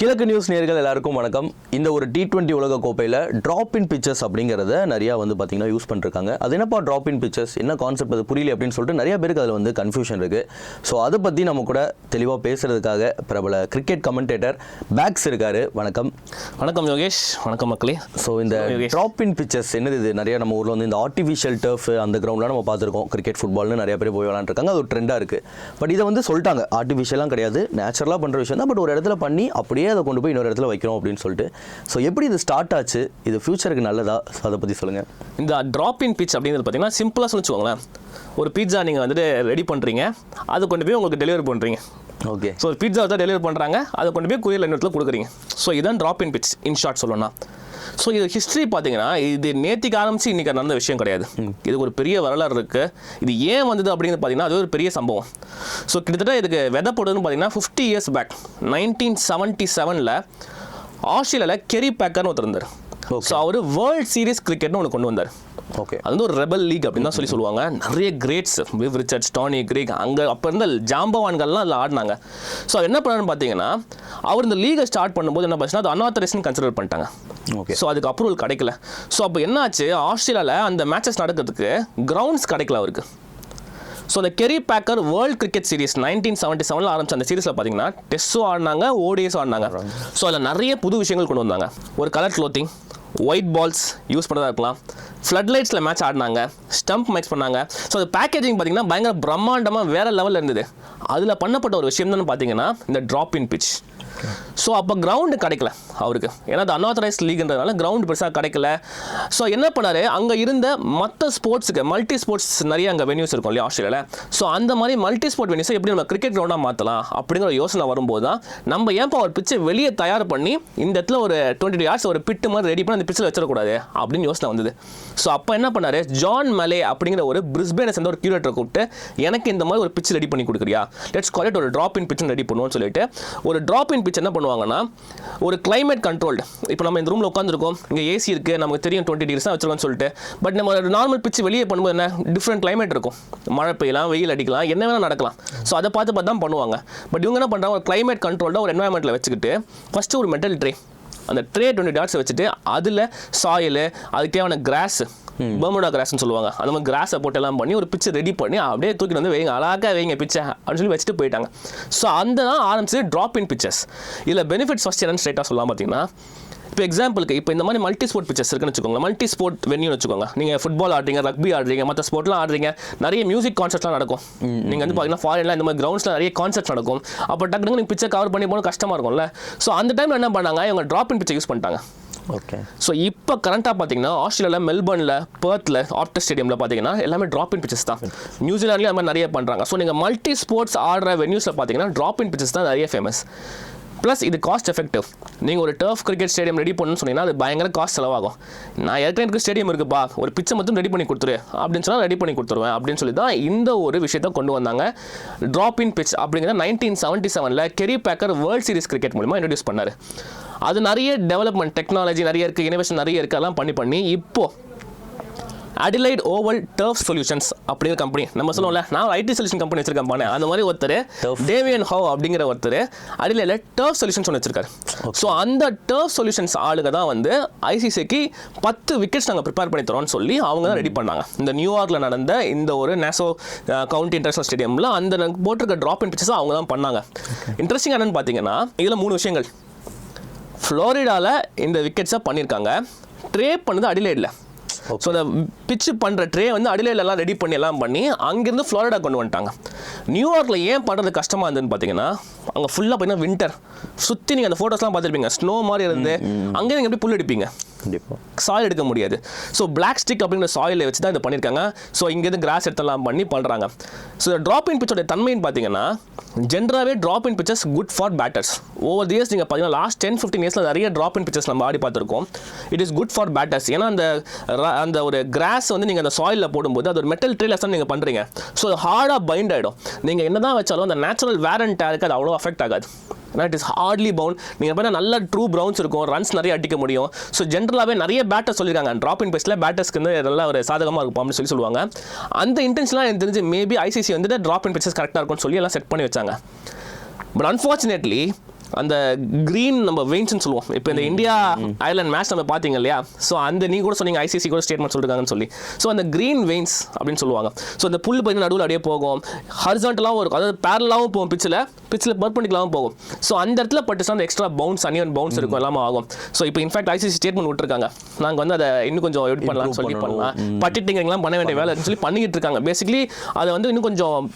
கிழக்கு நியூஸ் நேர்கள் எல்லாருக்கும் வணக்கம். இந்த ஒரு டி டுவெண்ட்டி உலக கோப்பையில் ட்ராப் இன் பிக்சர்ஸ் அப்படிங்கிறத நிறையா வந்து பார்த்தீங்கன்னா யூஸ் பண்ணிருக்காங்க. அது என்னப்பா ட்ராப் இன் பிக்சர்ஸ் என்ன கான்செப்ட் அது? புரியல அப்படின்னு சொல்லிட்டு நிறைய பேருக்கு அதில் வந்து கன்ஃபியூஷன் இருக்குது ஸோ அதை பற்றி நம்ம கூட தெளிவாக பேசுறதுக்காக பிரபல கிரிக்கெட் கமெண்டேட்டர் பேக்ஸ் இருக்காரு. வணக்கம். வணக்கம் யோகேஷ். வணக்கம் மக்களே. ஸோ இந்த. ட்ராப் இன் பிக்சர்ஸ் என்னது இது? நிறைய நம்ம ஊரில் வந்து இந்த ஆர்டிஃபிஷியல் டர்ஃப் அந்த கிரவுண்ட்லாம் நம்ம பார்த்துருக்கோம். கிரிக்கெட் ஃபுட்பால்னு நிறைய பேர் போய் விளாண்டுருக்காங்க அது ஒரு ட்ரெண்டாக இருக்குது பட் இதை வந்து சொல்லிட்டாங்க. ஆர்டிஃபிஷியலாக கிடையாது. நேச்சுரலாக பண்ணுற விஷயம் தான். பட் ஒரு இடத்துல பண்ணி அப்படியே அதை கொண்டு போய் இன்னொரு இடத்துல வைக்கிறோம் அப்படின்னு சொல்லிட்டு. ஸோ எப்படி இது ஸ்டார்ட் ஆச்சு? இது ஃப்யூச்சருக்கு நல்லதா? அதை பற்றி சொல்லுங்கள் இந்த ட்ராப் இன் பிச் அப்படிங்கிறது பார்த்தீங்கன்னா சிம்பிளாக வச்சுக்கோங்களேன் ஒரு பீட்சா நீங்கள் வந்துட்டு ரெடி பண்ணுறீங்க அது கொண்டு போய் உங்களுக்கு டெலிவரி பண்ணுறீங்க ஓகே ஸோ பீட்சா தான் டெலிவரி பண்ணுறாங்க அதை கொண்டு போய் குரியர் இடத்துல கொடுக்குறீங்க. ஸோ இதான் drop in pitch in short சொல்லணும்னா. ஸோ இது ஹிஸ்ட்ரி பார்த்தீங்கன்னா இது நேத்திக்கு ஆரம்பிச்சு இன்றைக்கி நடந்த விஷயம் கிடையாது. இதுக்கு ஒரு பெரிய வரலாறு இருக்குது இது ஏன் வந்தது அப்படிங்கிறது பார்த்தீங்கன்னா அது ஒரு பெரிய சம்பவம். ஸோ கிட்டத்தட்ட இதுக்கு விதை போடுறதுன்னு பார்த்தீங்கன்னா fifty years back nineteen seventy செவனில் ஆஸ்திரேலியாவில் கெரி பேக்கர்னு ஒருத்தர் இருந்தார். ஸோ அவர் வேர்ல்ட் சீரிஸ் கிரிக்கெட்னு ஒன்று கொண்டு வந்தார். ஓகே அது வந்து ஒரு ரெபல் லீக் அப்படின்னு தான் சொல்லி சொல்லுவாங்க. நிறைய greats Viv Richards Tony Greig அங்கே அப்போ இருந்த ஜாம்பவான்கள்லாம் அதில் ஆடினாங்க. ஸோ என்ன பண்ணாருன்னு பார்த்தீங்கன்னா அவர் இந்த லீகை ஸ்டார்ட் பண்ணும்போது என்ன பண்ணுச்சுன்னா அது அன்ஆத்தரைஸ்னு கன்சிடர் பண்ணிட்டாங்க. ஓகே ஸோ அதுக்கு அப்ரூவல் கிடைக்கல. ஸோ அப்போ என்னாச்சு? ஆஸ்திரேலியாவில் அந்த மேட்சஸ் நடக்கிறதுக்கு கிரவுண்ட்ஸ் கிடைக்கல அவருக்கு. ஸோ அந்த Kerry Packer world cricket series nineteen seventy செவனில் ஆரம்பிச்ச அந்த சீரிஸில் பார்த்தீங்கன்னா டெஸ்ட்டும் ஆடினாங்க ஓடிஎஸும் ஆடினாங்க. ஸோ அதில் நிறைய புது விஷயங்கள் கொண்டு வந்தாங்க. ஒரு colour clothing white balls use பண்ணுறதா இருக்கலாம். ஃப்ளட் லைட்ஸில் மேட்ச் ஆடினாங்க. ஸ்டம்ப் மேட்ச் பண்ணாங்க. ஸோ அது பேக்கேஜிங் பார்த்தீங்கன்னா பயங்கர பிரம்மாண்டமாக வேறு லெவலில் இருந்தது. அதில் பண்ணப்பட்ட ஒரு விஷயம் தான் பார்த்தீங்கன்னா இந்த ட்ராப் இன் பிச் ஸோ அப்போ கிரவுண்டு கிடைக்கல அவருக்கு. ஏன்னா அது அன்ஆத்தரைஸ் லீக்ன்றதுனால கிரவுண்ட் பெருசாக கிடைக்கல. ஸோ என்ன பண்ணார்? அங்கே இருந்த மற்ற ஸ்போர்ட்ஸுக்கு மல்டி ஸ்போர்ட்ஸ் நிறைய அங்கே வென்யூஸ் இருக்கும் இல்லையா ஆஸ்திரேலியாவில் ஸோ அந்த மாதிரி மல்டி ஸ்போர்ட் வென்யூஸை எப்படி நம்ம கிரிக்கெட் கிரவுண்டாக மாற்றலாம் அப்படிங்கிற யோசனை வரும்போது தான் நம்ம ஏன்ப்பா ஒரு பிச்சை வெளியே தயார் பண்ணி இந்த இடத்துல ஒரு டுவெண்ட்டி ஹார்ஸ் ஒரு பிட்டு மாதிரி ரெடி பண்ணி அந்த பிச்சில் வச்சிடக்கூடாது அப்படின்னு யோசனை வந்தது. ஸோ அப்போ என்ன பண்ணார்? ஜான் மலே அப்படிங்கிற ஒரு பிரிஸ்பேனை சேர்ந்த ஒரு கியூரேட்டரை கூப்பிட்டு எனக்கு இந்த மாதிரி ஒரு பிச்சு ரெடி பண்ணி கொடுக்குறியா? லெட்ஸ் கால் இட் ஒரு ட்ராப் இன் பிச் ரெடி பண்ணுவோம்னு சொல்லிட்டு ஒரு ட்ராப் இன் பிச் என்ன பண்ணுவாங்கன்னா ஒரு கிளைமேட் கண்ட்ரோல்டு இப்போ நம்ம இந்த ரூமில் உட்காந்துருக்கோம் இங்கே ஏசி இருக்குது நமக்கு தெரியும் டுவெண்ட்டி டிகிரிஸ் தான் வச்சுருக்கோம்னு சொல்லிட்டு. பட் நம்ம நார்மல் பிச்சு வெளியே பண்ணும்போது என்ன? டிஃப்ரெண்ட் கிளைமேட் இருக்கும். மழை பெய்யலாம் வெயில் அடிக்கலாம் என்ன வேணால் நடக்கலாம். ஸோ அதை பார்த்து பார்த்து தான் பண்ணுவாங்க. பட் இவங்க என்ன பண்ணுறாங்க ஒரு கிளைமேட் கண்ட்ரோல்டாக ஒரு என்வாயன்மெண்ட்டில் வச்சுக்கிட்டு ஃபஸ்ட்டு ஒரு மெட்டல் ட்ரே அந்த ட்ரே டுவெண்ட்டி டாட்ஸ் வச்சுட்டு அதில் சாயில் அதுக்கு தேவையான கிராஸ் பர்முடா கிராஸ்னு சொல்லுவாங்க. அந்த மாதிரி கிராஸை போட்டு எல்லாம் பண்ணி ஒரு பிச்சை ரெடி பண்ணி அப்படியே தூக்கிட்டு வந்து வைங்க. அழகாக வைங்க பிச்சை அப்படின்னு சொல்லி வச்சுட்டு போயிட்டாங்க. ஸோ அந்த தான் ஆரம்பிச்சது ட்ராப் இன் பிச்சர்ஸ் இதில் பெனிஃபிட்ஸ் ஃபஸ்ட் என்னன்னு ஸ்ட்ரைட்டாக சொல்லலாம் பார்த்தீங்கன்னா இப்போ எக்ஸாம்பிளுக்கு இப்போ இந்த மாதிரி மல்டி ஸ்போர்ட் பிச்சர்ஸ் இருக்குன்னு வச்சுக்கோங்க. மல்டி ஸ்போர்ட் வென்யூ வச்சுக்கோங்க. நீங்கள் ஃபுட்பால் ஆடுறீங்க ரக்பி ஆடுறீங்க மற்ற ஸ்போர்ட்லாம் ஆடுறீங்க நிறைய மியூசிக் கான்சர்ட்லாம் நடக்கும். நீங்கள் வந்து பார்த்தீங்கன்னா ஃபாரின்லாம் இந்த மாதிரி கிரவுண்ட்ஸில் நிறைய கான்சர்ட் நடக்கும். அப்போ டக்குனு நீங்கள் பிச்சை கவர் பண்ணி போகணும் கஷ்டமாக இருக்கும்ல. ஸோ அந்த டைமில் என்ன பண்ணாங்க? இவங்க ட்ராப் இன் பிச்சை யூஸ் பண்ணிட்டாங்க. ஓகே ஸோ இப்போ கரண்ட்டாக பார்த்தீங்கன்னா ஆஸ்திரேலியாவில் மெல்பர்னில் பர்த்தில் ஆப்டர் ஸ்டேடியமில் பார்த்தீங்கன்னா எல்லாமே ட்ராப் இன் பிச்சஸ் தான் நியூசிலாண்ட்லேயும் அது மாதிரி நிறைய பண்ணுறாங்க ஸோ நீங்கள் மல்டி ஸ்போர்ட்ஸ் ஆடுற வென்யூஸில் பார்த்தீங்கன்னா ட்ராப் இன் பிச்சஸ் தான் நிறைய ஃபேமஸ் ப்ளஸ் இது காஸ்ட் எஃபெக்டிவ் நீங்கள் ஒரு டர்ஃப் கிரிக்கெட் ஸ்டேடியம் ரெடி பண்ணணும்னு சொன்னீங்கன்னா அது பயங்கர காஸ்ட் செலவாகும். நான் ஏற்கனவே எனக்கு ஸ்டேடியம் இருக்குப்பா. ஒரு பிச்சை மட்டும் ரெடி பண்ணி கொடுத்துரு. அப்படின்னு சொன்னால் ரெடி பண்ணி கொடுத்துருவேன். அப்படின்னு சொல்லி தான் இந்த ஒரு விஷயத்தை கொண்டு வந்தாங்க. ட்ராப் இன் பிச் அப்படிங்கிற நைன்டீன் செவன்ட்டி செவனில் Kerry Packer world series cricket மூலிமா இன்ட்ரடியூஸ் பண்ணார். அது நிறைய டெவலப்மெண்ட் டெக்னாலஜி நிறைய இருக்குது இனோவேஷன் நிறைய இருக்குது அதெல்லாம் பண்ணி பண்ணி இப்போது அடிலைட் ஓவல் டர்ஃப் சொல்யூஷன்ஸ் அப்படிங்கிற கம்பெனி நம்ம சொல்லுவோம்ல நான் ஐடி சொல்யூஷன் கம்பெனி வச்சிருக்கேன் பானே. அந்த மாதிரி ஒருத்தர். டேவியன் ஹோ அப்படிங்கிற ஒருத்தர் அடிலையில் டர்ஃப் சொல்யூஷன்ஸ் ஒன்று வச்சிருக்காரு. ஸோ அந்த டர்ஃப் சொல்யூஷன்ஸ் ஆளுங்க தான் வந்து ஐசிசிக்கு பத்து விக்கெட்ஸ் நாங்கள் ப்ரிப்பேர் பண்ணி தரோம்னு சொல்லி அவங்க தான் ரெடி பண்ணாங்க. இந்த நியூயார்க்கில் நடந்த இந்த ஒரு நேசோ கவுண்டி இன்டர்நேஷனல் ஸ்டேடியமில் அந்த போட்டிருக்க ட்ராப் இன் பிச்சஸ் அவங்க தான் பண்ணாங்க. இன்ட்ரெஸ்டிங் என்னன்னு பார்த்தீங்கன்னா இதில் மூணு விஷயங்கள். ஃப்ளோரிடாவில் இந்த விக்கெட்ஸை பண்ணியிருக்காங்க ட்ரே பண்ணது அடிலைடில் ஸோ அந்த பிச்சு பண்ணுற ட்ரே வந்து அடிலையில எல்லாம் ரெடி பண்ணி எல்லாம் பண்ணி அங்கேருந்து ஃப்ளோரிடா கொண்டு வந்துட்டாங்க. நியூயார்க்கில் ஏன் பண்ணுறது கஷ்டமாக இருந்ததுன்னு பார்த்தீங்கன்னா அங்கே ஃபுல்லாக பார்த்தீங்கன்னா வின்டர் சுற்றி நீங்கள் அந்த ஃபோட்டோஸ்லாம் பார்த்துருப்பீங்க. ஸ்னோ மாதிரி இருந்து அங்கே நீங்கள் எப்படி புல் அடிப்பீங்க கண்டிப்பாக சாயில் எடுக்க முடியாது. ஸோ பிளாக் ஸ்டிக் அப்படிங்கிற சாயிலை வச்சு தான் இதை பண்ணியிருக்காங்க ஸோ இங்கேருந்து கிராஸ் எடுத்தெல்லாம் பண்ணி பண்ணுறாங்க ஸோ ட்ராப் இன் பிச்சோட தன்மைன்னு பார்த்தீங்கன்னா ஜென்ரலாகவே drop in pitches good for batters over years நீங்கள் பார்த்தீங்கன்னா லாஸ்ட் டென் ஃபிஃப்டின் இயர்ஸில் நிறைய ட்ராப் இன் பிச்சர்ஸ் நம்ம ஆடி பார்த்துருக்கோம். It is good for batters ஏன்னா அந்த அந்த ஒரு கிராஸ் வந்து நீங்கள் அந்த சாயிலில் போடும்போது அது ஒரு மெட்டல் ட்ரேலஸ் தான் நீங்கள் பண்ணுறீங்க ஸோ ஹார்டாக பைண்ட் ஆகிடும் நீங்கள் என்ன தான் வச்சாலும் அந்த நேச்சுரல் வேர் அண்ட் டேருக்கு அது அவ்வளோ அஃபெக்ட் ஆகாது. ஏன்னா இட் இஸ் ஹார்ட்லி பவுண்ட் நீங்கள் பார்த்தா நல்ல ட்ரூ ப்ரௌன்ஸ் இருக்கும். ரன்ஸ் நிறைய அடிக்க முடியும். ஸோ ஜென்ரலாகவே நிறைய பேட்டர்ஸ் சொல்லியிருக்காங்க ட்ராப் இன் பேஸில் பேட்டர்ஸ்க்கு வந்து நல்லா ஒரு சாதகமாக இருக்கும் அப்படின்னு சொல்லி சொல்லுவாங்க. அந்த இன்டென்ஷனாக எனக்கு தெரிஞ்சு மேபி ஐசிசி வந்துட்டு ட்ராப் இன் பெச்சஸ் கரெக்டாக இருக்கும்னு சொல்லி எல்லாம் செட் பண்ணி வச்சாங்க. பட் அன்ஃபார்ச்சுனேட்லி அந்த க்ரீன் நம்ம வெயின்ஸ்னு சொல்லுவோம். இப்போ இந்த இந்தியா அயர்லாந்து மேட்ச் நம்ம பார்த்தீங்க இல்லையா? ஸோ அந்த நீ கூட சொன்னீங்க ஐசிசி கூட ஸ்டேட்மெண்ட் சொல்லிருக்காங்கன்னு சொல்லி. ஸோ அந்த க்ரீன் வெயின்ஸ் அப்படின்னு சொல்லுவாங்க. ஸோ அந்த புல் பார்த்தீங்கன்னா நடுவில் அப்படியே போகும். ஹரிசாண்டலாகவும் இருக்கும். அதாவது பேரலாகவும் போகும் பிச்சில் பிச்சில் பர்பண்டிக்கலாகவும் போகும். ஸோ அந்த இடத்துல பட்டுச்சுன்னா அந்த எக்ஸ்ட்ரா பவுன்ஸ் அனியன் பவுன்ஸ் இருக்கும். எல்லாமே ஆகும். ஸோ இப்போ இன்ஃபேக்ட் ஐசிசி ஸ்டேட்மெண்ட் விட்டுருக்காங்க. நாங்கள் வந்து அதை இன்னும் கொஞ்சம் எடிட் பண்ணலாம்னு சொல்லி. பண்ணலாம். பட்டிட்டிங்கெல்லாம் பண்ண வேண்டிய வேலை சொல்லி பண்ணிட்டு இருக்காங்க. பேசிக்கலி அதை வந்து இன்னும் கொஞ்சம்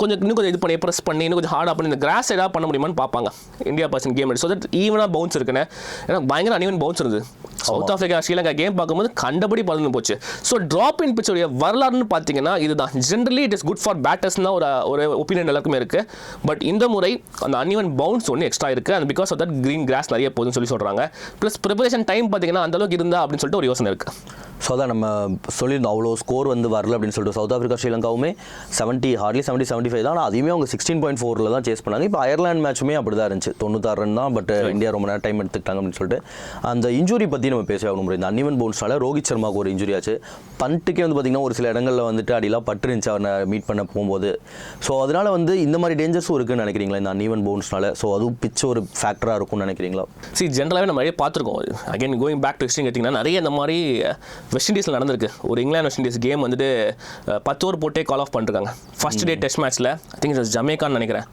கொஞ்சம் இன்னும் கொஞ்சம் இது பண்ணி ப்ரெஸ் பண்ணி இன்னும் கொஞ்சம் ஹார்டாக பண்ணி இந்த கிராஸ் ஏதாவது பண்ண முடியுமான்னு பார்ப்பாங்க. India person game so that ஈவனாக பவுன்ஸ் இருக்குன்னு ஏன்னா பயங்கர அனிவன் பவுன்ஸ் இருந்தது சவுத் ஆஃப்ரிக்கா ஸ்ரீலங்கா கேம் பார்க்கும்போது கண்டபடி பறந்து போச்சு. ஸோ ட்ராப் இன் பிச்சோடைய வரலாறுன்னு பார்த்தீங்கன்னா இதுதான். Generally it is good for batters தான் ஒரு ஒரு ஒப்பீனியன் எல்லாருக்குமே இருக்கு. பட் இந்த முறை அந்த அன்இவன் பவுன்ஸ் ஒன்று எக்ஸ்ட்ரா இருக்கு. And because of that green grass நிறைய போகுதுன்னு சொல்லி சொல்றாங்க. ப்ளஸ் ப்ரிப்பரேஷன் டைம் பார்த்தீங்கன்னா அந்த அளவுக்கு இருந்தா அப்படின்னு சொல்லிட்டு ஒரு யோசனை இருக்கு. ஸோ அதான் நம்ம சொல்லியிருந்தோம் அவ்வளோ ஸ்கோர் வந்து வரல அப்படின்னு சொல்லிட்டு. South Africa ஸ்ரீலங்காவுமே seventy hardly seventy seventy five தான். அதையுமே அவங்க சிக்ஸ்டீன் பாயிண்ட் ஃபோரில் தான் சேஸ் பண்ணாங்க. இப்போ அயர்லாந்து மேட்சுமே அப்படி தான் இருந்துச்சு. தொண்ணூத்தாறு ரன் தான் பட் இந்தியா ரொம்ப நேரம் டைம் எடுத்துக்கிட்டாங்க அப்படின்னு சொல்லிட்டு. அந்த இன்ஜுரி பற்றி நம்ம பேச ஆகணும் இந்த அன்னிவன் பவுன்ஸ்னால ரோஹித் சர்மாவுக்கு ஒரு இன்ஜுரி ஆச்சு. பண்ட்டுக்கே வந்து பார்த்திங்கன்னா ஒரு சில இடங்களில் வந்துட்டு அடிலாம் பட்டுருந்துச்சு அவனை மீட் பண்ண போகும்போது. ஸோ அதனால வந்து இந்த மாதிரி டேஞ்சர்ஸும் இருக்குன்னு நினைக்கிறீங்களா இந்த அன்னிவன் பவுன்ஸ்னால ஸோ அதுவும் பிச் ஒரு ஃபேக்டராக இருக்கும்னு நினைக்கிறீங்களா? சி ஜென்ரலாகவே நம்ம நிறைய பார்த்துருக்கோம். Again going back to history கேட்டிங்கன்னா நிறைய இந்த மாதிரி வெஸ்ட் இண்டீஸில் நடந்திருக்கு. ஒரு இங்கிலாந்து வெஸ்ட் இண்டீஸ் கேம் வந்துட்டு பத்து ஓவர் போட்டே கால் ஆஃப் பண்ணிருக்காங்க. ஃபர்ஸ்ட் டே டெஸ்ட் மேட்ச்சில் ஐ திங்க் இட்ஸ் ஜமேக்கான்னு நினைக்கிறேன்.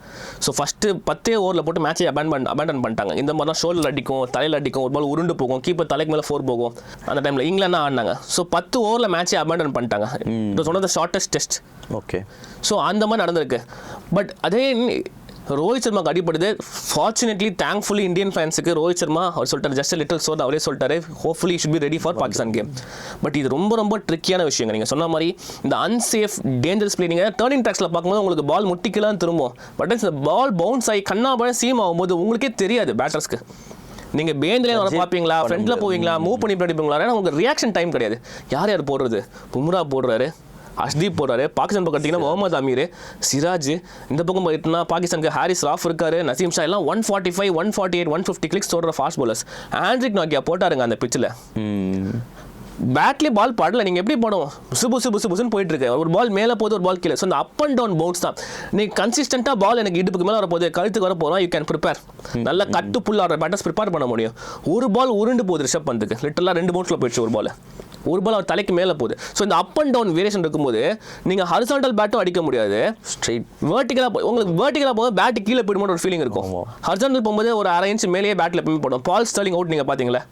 ஸோ ஃபஸ்ட்டு பத்தே ஓவரில் போட்டு மேட்சை அபேண்ட் அபேண்டன் பண்ணிட்டாங்க. இந்த மாதிரி தான் ஷோல்டர் அடிக்கும் தலையில் அடிக்கும் ஒரு பால் உருண்டு போகும் கீப்பர் தலைக்கு மேலே ஃபோர் போகும். அந்த டைமில் இங்கிலாந்து ஆடினாங்க. ஸோ பத்து ஓவரில் மேட்சை அபேண்டன் பண்ணிட்டாங்க. இது சொன்னது ஷார்ட்டஸ்ட் டெஸ்ட் ஓகே ஸோ அந்த மாதிரி நடந்திருக்கு. பட் அதே ரோஹித் சர்மாக்கு அடிப்படுது ஃபார்ச்சுனேட்லி தேங்க்ஃபுல்லி இந்தியன் ஃபேன்ஸுக்கு ரோஹித் சர்மா அவர் சொல்லிட்டாரு ஜஸ்ட் லிட்டில் சோட் அவரே சொல்லிட்டாரு. Hopefully should be ready for Pakistan game but இது ரொம்ப ரொம்ப ட்ரிக்கியான விஷயங்க. நீங்கள் சொன்ன மாதிரி இந்த அன்சேஃப் டேஞ்சரஸ் பிளே நீங்கள் டேர்னிங் ட்ராக்ஸில் பார்க்கும்போது உங்களுக்கு பால் முட்டிக்கலாம் திரும்பும் பட் இந்த பால் பவுன்ஸ் ஆகி கண்ணாபழம் சீம் ஆகும்போது உங்களுக்கே தெரியாது பேட்டர்ஸ்க்கு நீங்கள் பேந்திலே வர பார்ப்பீங்களா? ஃப்ரண்ட்டில் போவீங்களா? மூவ் பண்ணி படிப்பீங்களா ஏன்னா உங்களுக்கு ரியாக்ஷன் டைம் கிடையாது. யார் யார் போடுறது? பும்ரா போடுறாரு. அஷ்தீப் போடுறாரு பாகிஸ்தான் பக்கம் பார்த்தீங்கன்னா முகமது அமீர் சிராஜ் இந்த பக்கம் பார்த்தீங்கன்னா பாகிஸ்தானுக்கு ஹாரிஸ் ராஃப் இருக்காரு நசீம் ஷா எல்லாம் one forty five one forty eight one fifty clicks ஓடுற ஃபாஸ்ட் bowlers. ஆண்ட்ரிக் நாக்கியா போட்டாருங்க அந்த பிச்சில் பேட்லேயே பால் படல. நீங்கள் எப்படி போடும் புசு புசு புசு புசுன்னு போயிட்டு இருக்கு ஒரு பால் மேலே போகுது ஒரு பால் கீழே. ஸோ இந்த அப் அண்ட் டவுன் பவுன்ஸ் தான். நீ கன்சிஸ்டண்ட்டாக பால் எனக்கு இடுப்புக்கு மேலே வரப்போகுது. கழுத்துக்கு வர போகிறோம் யூ கேன் ப்ரிப்பேர் நல்ல கட்டு புல் ஆடுற பேட்டர்ஸ் ப்ரிப்பேர் பண்ண முடியும். ஒரு பால் உருண்டு போகுது ரிஷப் பந்துக்கு. லிட்டலாக ரெண்டு பவுன்ஸில் போயிடுச்சு ஒரு பால் ஒரு பால் அவர் தலைக்கு மேலே போகுது. ஸோ இந்த அப் அண்ட் டவுன் வேரியேஷன் இருக்கும்போது நீங்கள் ஹரிசாண்டல் பேட்டும் அடிக்க முடியாது. ஸ்ட்ரெயிட் வேர்ட்டிக்கலாக உங்களுக்கு வேர்ட்டிக்கலாக போகும்போது பேட் கீழே போயிடுமோட ஒரு ஃபீலிங் இருக்கும். ஹர்ஜாண்டல் போகும்போது ஒரு அரை இன்ச் மேலேயே பேட்டில் எப்பவுமே போடும். பால் ஸ்டாலிங் அவுட் நீங்கள் பார்த்தீங்களா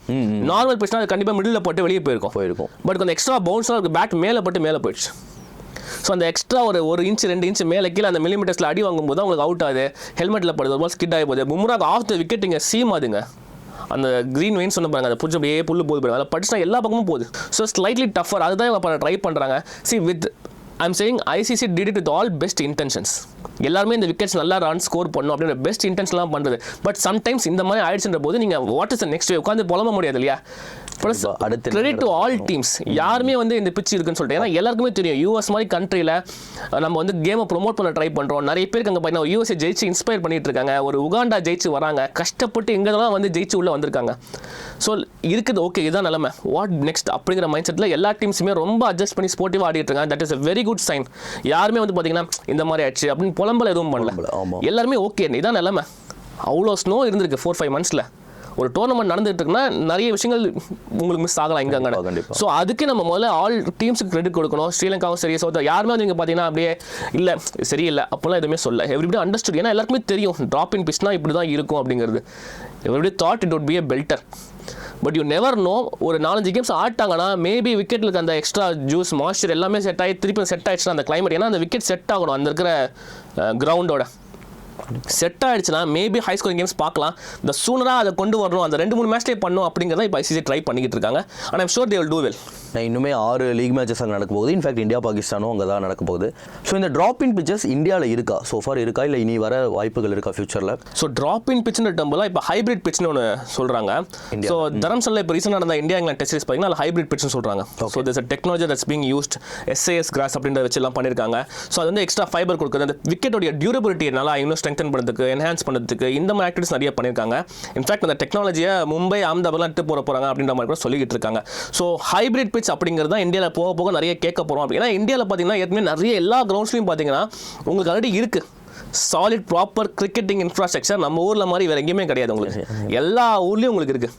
நார்மல் பிச்சுனா அது கண்டிப்பாக மிடில் போட்டு வெளியே போயிருக்கும். போயிருக்கும். பட் கொஞ்சம் எக்ஸ்ட்ரா பவுன்ஸ்லாம் இருக்கு. பேட் மேலே பட்டு மேலே போயிடுச்சு. ஸோ அந்த எக்ஸ்ட்ரா ஒரு ஒரு இன்ச் ரெண்டு இன்ச் மேலே கீழே அந்த மில்லிமீட்டர்ஸில் அடி வாங்கும்போது தான் உங்களுக்கு அவுட் ஆகுது. ஹெல்மெட்டில் படுது. ஒரு பால் ஸ்கிட் ஆகி போகுது. பும்ராக்கு ஆஃப் த விக்கெட் இங்கே சீமாதுங்க அந்த க்ரீன் வெயின் சொன்ன பாருங்க அந்த புடிச்சு அப்படியே புல்லு போகுது போயிடும் அதில் படிச்சுனா எல்லா பக்கமும் போகுது. ஸோ ஸ்லைட்லி டஃபர் அதுதான் இவங்க ட்ரை பண்ணுறாங்க see with I'm saying ICC did it with all best intentions எல்லாருமே இந்த விக்கெட்ஸ் நல்லா ரன் ஸ்கோர் பண்ணும் அப்படின்ற பெஸ்ட் இன்டென்ஷன்லாம் பண்ணுறது பட் சம்டைம்ஸ் இந்த மாதிரி ஆயிடுச்சுன்ற போது நீங்கள் வாட் இஸ் நெக்ஸ்ட் உட்காந்து புலம்ப முடியாது இல்லையா? ப்ளஸ். அடுத்து கிரெடிட் டு ஆல் டீம்ஸ் யாருமே வந்து இந்த பிச் இருக்குன்னு சொல்லிட்டு ஏன்னா எல்லாருக்குமே தெரியும் யூஎஸ் மாதிரி கண்ட்ரியில் நம்ம வந்து கேமை ப்ரோமோட் பண்ண ட்ரை பண்ணுறோம் நிறைய பேருக்கு அங்கே பார்த்தீங்கன்னா யூஎஸ்ஏ ஜெயிச்சு இன்ஸ்பயர் பண்ணிட்டு இருக்காங்க. ஒரு உகாண்டா ஜெயிச்சு வராங்க. கஷ்டப்பட்டு எங்கெல்லாம் வந்து ஜெயிச்சு உள்ள வந்திருக்காங்க. ஸோ இருக்குது ஓகே இதுதான் நிலமை. வாட் நெக்ஸ்ட் அப்படிங்கிற மைண்ட் செட்டில் எல்லா டீம்ஸுமே ரொம்ப அட்ஜஸ்ட் பண்ணி ஸ்போர்ட்டிவாக ஆடிட்டு இருக்காங்க. That is very good sign யாருமே வந்து பார்த்தீங்கன்னா இந்த மாதிரி ஆயிடுச்சு அப்படின்னு புலம்பல் எதுவும் பண்ணல. எல்லாருமே ஓகே இதான் நிலமை. அவ்வளோ ஸ்னோ இருந்திருக்கு ஃபோர் ஃபைவ் மந்த்ஸில் ஒரு டோர்னமெண்ட் நடந்துட்டு இருக்குன்னா நிறைய விஷயங்கள் உங்களுக்கு மிஸ் ஆகலாம் இங்க அங்கே. ஸோ அதுக்கு நம்ம முதல்ல ஆல் டீம்ஸுக்கு கிரெடிட் கொடுக்கணும். ஸ்ரீலங்காவும் சரி சவுத் யாருமே வந்து நீங்கள் பார்த்தீங்கன்னா அப்படியே இல்லை சரியில்லை அப்போல்லாம் எதுவுமே சொல்ல. எவ்ரிபடி அண்டர்ஸ்டுட் ஏன்னா எல்லாருக்குமே தெரியும் ட்ராப் இன் பிஸ்னா இப்படி தான் இருக்கும் அப்படிங்கிறது. Everybody thought it would be a belter but you never know ஒரு நாலஞ்சு கேம்ஸ் ஆட்டாங்கன்னா மேபி விக்கெட்டுக்கு அந்த எக்ஸ்ட்ரா ஜூஸ் மாய்ஸ்சர் எல்லாமே செட் ஆகி திருப்பி செட் ஆயிடுச்சுன்னா அந்த climate. ஏன்னா அந்த விக்கெட் செட் ஆகணும் அந்த இருக்கிற கிரவுண்டோட செட் ஆயிடுச்சுன்னா மேபி ஹை ஸ்கோரிங் கேம்ஸ் பார்க்கலாம். இந்த சூனராக அதை கொண்டு வரணும் அந்த ரெண்டு மூணு மேட்ச்லேயே பண்ணும் அப்படிங்கிறத இப்போ ஐசிசி ட்ரை பண்ணிக்கிட்டு இருக்காங்க. And I'm sure they will do well நான் இன்னுமே ஆறு லீக் மேட்சஸ் அங்கே நடக்க போகுது. இன்ஃபேக்ட் இந்தியா பாகிஸ்தானும் அங்கே தான் நடக்க போகுது. ஸோ இந்த ட்ராப் இன் பிச்சஸ் இந்தியாவில் இருக்கா? So far இருக்கா? இல்லை இனி வர வாய்ப்புகள் இருக்கா ஃபியூச்சரில் ஸோ ட்ராப் இன் பிச்சுன்ற டம்பிளாக இப்போ ஹைபிரிட் பிச்னு ஒன்று சொல்கிறாங்க ஸோ தரம்சல்ல இப்போ ரீசெண்டாக நடந்த இந்தியா இங்கிலாந்து டெஸ்ட் சீரிஸ் பார்த்தீங்கன்னா அதில் ஹைபிரிட் பிச்னு சொல்கிறாங்க so this technology that's being used SAS grass அப்படின்றத வச்சு எல்லாம் பண்ணியிருக்காங்க ஸோ அது வந்து எக்ஸ்ட்ரா ஃபைபர் கொடுக்குது. அந்த விக்கெட்டோடைய டியூரபிலிட்டி நல்லா இன்னும் ஸ்ட்ரெங்தன் பண்ணுறதுக்கு என்ஹான்ஸ் பண்ணுறதுக்கு இந்த மாதிரி ஆக்டிவிட்டிஸ் நிறைய பண்ணியிருக்காங்க. இன்ஃபேக்ட் அந்த டெக்னாலஜியை மும்பை அகமதாபாத்லாம் எடுத்து போற போகிறாங்க அப்படின்ற மாதிரி கூட சொல்லிக்கிட்டு இருக்காங்க. ஸோ ஹைபிரிட் பிச் அப்படிங்கிறது தான் இந்தியாவில் போக போக நிறைய கேட்க போகிறோம் அப்படின்னா இந்தியாவில் பார்த்தீங்கன்னா ஏற்கனவே நிறைய எல்லா கிரவுண்ட்ஸ்லையும் பார்த்தீங்கன்னா உங்களுக்கு ஆல்ரெடி இருக்குது சாலிட் ப்ராப்பர் கிரிக்கெட்டிங் இன்ஃப்ராஸ்ட்ரக்சர் நம்ம ஊரில் மாதிரி வேறு எங்கேயுமே கிடையாது உங்களுக்கு. எல்லா ஊர்லேயும் உங்களுக்கு இருக்குது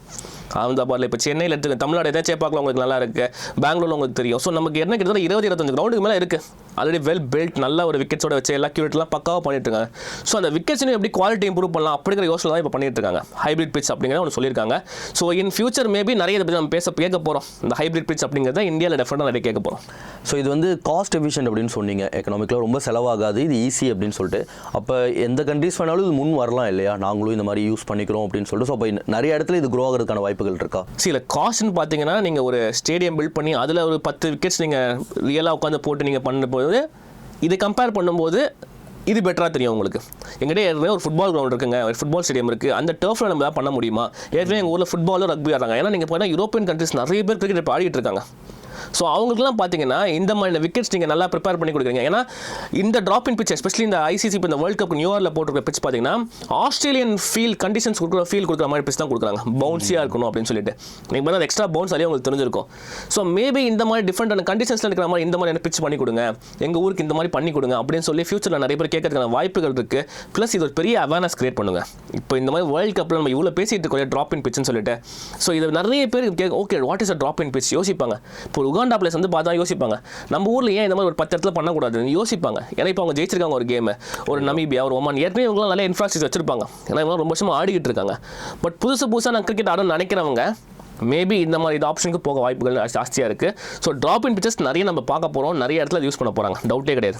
அகமதாபாத்தில் இப்போ சென்னையில் எடுத்துக்க தமிழ்நாடு எதாவது சேப்பாக்கில் உங்களுக்கு நல்லா இருக்குது பெங்களூரில் உங்களுக்கு தெரியும். ஸோ நமக்கு என்ன கிட்டத்தட்ட இருபது இருபத்தஞ்சு கிரௌண்டுக்கு மேலே இருக்குது ஆல்ரெடி வெல் பில்ட் நல்ல ஒரு விக்கெட்ஸோட வச்சு எல்லா கியூரிட்லாம் பக்காவாக பண்ணிட்டு இருக்காங்க. ஸோ அந்த விக்கெட்ஸையும் எப்படி குவாலிட்டி இம்ப்ரூவ் பண்ணலாம் அப்படிங்கிற யோசனை தான் இப்போ பண்ணிட்டு இருக்காங்க. ஹைபிரிட் பிட்ச் அப்படிங்கிறத ஒன்று சொல்லியிருக்காங்க. ஸோ இன் ஃபியூச்சர் மேபி நிறைய இதை பற்றி நம்ம பேச கேட்க போகிறோம் இந்த ஹைபிரிட் பிட்ச் அப்படிங்கிறத இந்தியாவில் டெஃபினட்டாக நிறைய கேட்க போகிறோம் ஸோ இது வந்து காஸ்ட் எஃபிஷியன்ட் அப்படின்னு சொன்னீங்க. எக்கனாமிக்கில் ரொம்ப செலவாகாது. இது ஈஸி அப்படின்னு சொல்லிட்டு. அப்போ எந்த கண்ட்ரீஸ் வேணாலும் இது முன் வரலாம் இல்லையா? நாங்களும் இந்த மாதிரி யூஸ் பண்ணிக்கிறோம் அப்படின்னு சொல்லிட்டு. ஸோ அப்போ நிறைய இடத்துல இது க்ரோ ஆகிறதுக்கான வாய்ப்புகள் இருக்கா? சில காஸ்ட்னு பார்த்தீங்கன்னா நீங்கள் ஒரு ஸ்டேடியம் பில்ட் பண்ணி அதில் ஒரு பத்து விக்கெட்ஸ் நீங்கள் ரியலாக உட்காந்து போட்டு நீங்கள் பண்ணும்போது இதை கம்பேர் பண்ணும்போது இது பெட்டராக தெரியும் உங்களுக்கு. எங்கிட்ட ஏற்கனவே ஒரு ஃபுட்பால் கிரவுண்ட் இருக்குங்க ஒரு ஃபுட்பால் ஸ்டேடியம் இருக்குது அந்த டர்ஃபில் நம்ம தான் பண்ண முடியுமா? ஏற்கனவே எங்கள் ஊரில் ஃபுட்பாலும் ரக்பி ஆடுறாங்க. ஏன்னா நீங்கள் பார்த்தீங்கன்னா யூரோப்பியன் கண்ட்ரிஸ் நிறைய பேர் கிரிக்கெட் இப்போ ஆடிட்டு இருக்காங்க. ஸோ அவங்களுக்குலாம் பார்த்தீங்கன்னா இந்த மாதிரி விக்கெட்ஸ் நீங்கள் நல்லா ப்ரிப்பேர் பண்ணி கொடுக்குறீங்க. ஏன்னா இந்த ட்ராப் இன் பிச் எஸ்பெஷலி இந்த ஐசிசி இப்போ இந்த வேர்ல்ட் கப் நியூயார்க்கில் போட்டிருக்க பிச் பார்த்தீங்கன்னா ஆஸ்திரேலியன் ஃபீல் கண்டிஷன்ஸ் கொடுக்குற ஃபீல் கொடுக்குற மாதிரி பிச் தான் கொடுக்குறாங்க. பவுன்ஸியாக இருக்கணும் அப்படின்னு சொல்லிட்டு. நீங்கள் பார்த்தா எக்ஸ்ட்ரா பவுன்ஸ் அதையும் உங்களுக்கு தெரிஞ்சிருக்கும். ஸோ மேபி இந்த மாதிரி டிஃப்ரெண்டான கண்டிஷன்ஸில் இருக்கிற மாதிரி இந்த மாதிரி பிச் பண்ணி கொடுங்க. எங்கள் ஊருக்கு இந்த மாதிரி பண்ணி கொடுங்க அப்படின்னு சொல்லி ஃபியூச்சரில் நிறைய பேர் கேட்கறதுக்கான வாய்ப்புகள் இருக்குது ப்ளஸ் இது ஒரு பெரிய அவேர்னஸ் கிரியேட் பண்ணுங்க. இப்போ இந்த மாதிரி வேர்ல்ட் கப்பில் நம்ம இவ்வளோ பேசிட்டு இருக்கோம் ட்ராப் இன் பிச்னு சொல்லிட்டு. ஸோ இது நிறைய பேர் கேட்க okay what is a drop in pitch யோசிப்பாங்க. இப்போ உகாண்டா பிளேஸ் வந்து பார்த்தா யோசிப்பாங்க. நம்ம ஊரில் ஏன் இந்த மாதிரி ஒரு பத்து இடத்துல பண்ணக்கூடாதுன்னு யோசிப்பாங்க. ஏன்னா இப்போ அவங்க ஜெயிச்சிருக்காங்க ஒரு கேமு ஒரு நமீபியா ஒரு ஒமான் ஏற்கனவே இவங்களாம் நல்ல இன்ஃப்ராஸ்ட்ரக்சர் வச்சிருப்பாங்க. ஏன்னா இவங்க ரொம்ப வருஷமாக ஆடிக்கிட்டு இருக்காங்க. பட் புதுசு புதுசாக நான் கிரிக்கெட் ஆடணும்னு நினைக்கிறவங்க மேபி இந்த மாதிரி இது ஆப்ஷனுக்கு போக வாய்ப்புகள் ஜாஸ்தியாக இருக்குது ஸோ ட்ராப் இன் பிச்சர்ஸ் நிறைய நம்ம பார்க்க போகிறோம் நிறைய இடத்துல யூஸ் பண்ண போகிறாங்க டவுட்டே கிடையாது.